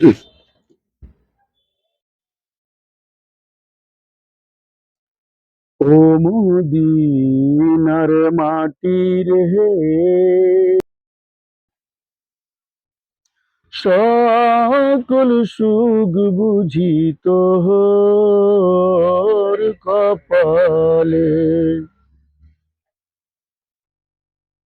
ও মদিনার মাটি রে সকল সুখ বুঝি কপালে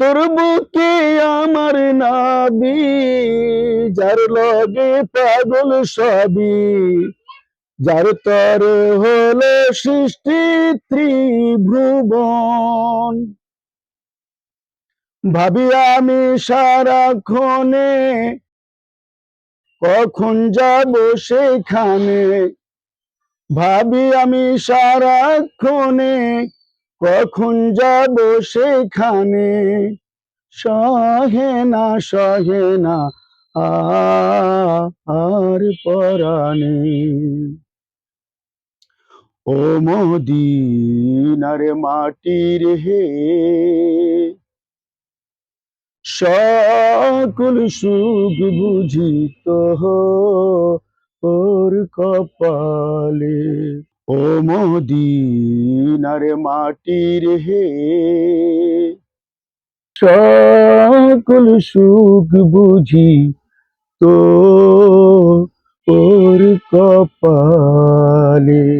তোর বুকে আমার নাবি, যার লগে পাগল সবই যার তর হলো সৃষ্টি ত্রিভুবন। ভাবি আমি সারাক্ষণে কখন যাব সেখানে? ভাবি আমি সারাক্ষণে কখন যাব সেখানে? সহে না সহে না, আর পরাণে। ও মদিনার মাটির হে, সকল সুখ বুঝি তোর কপালে। ও মদিনার মাটির হে। সকল সুখ বুঝি তো ওর কপালে।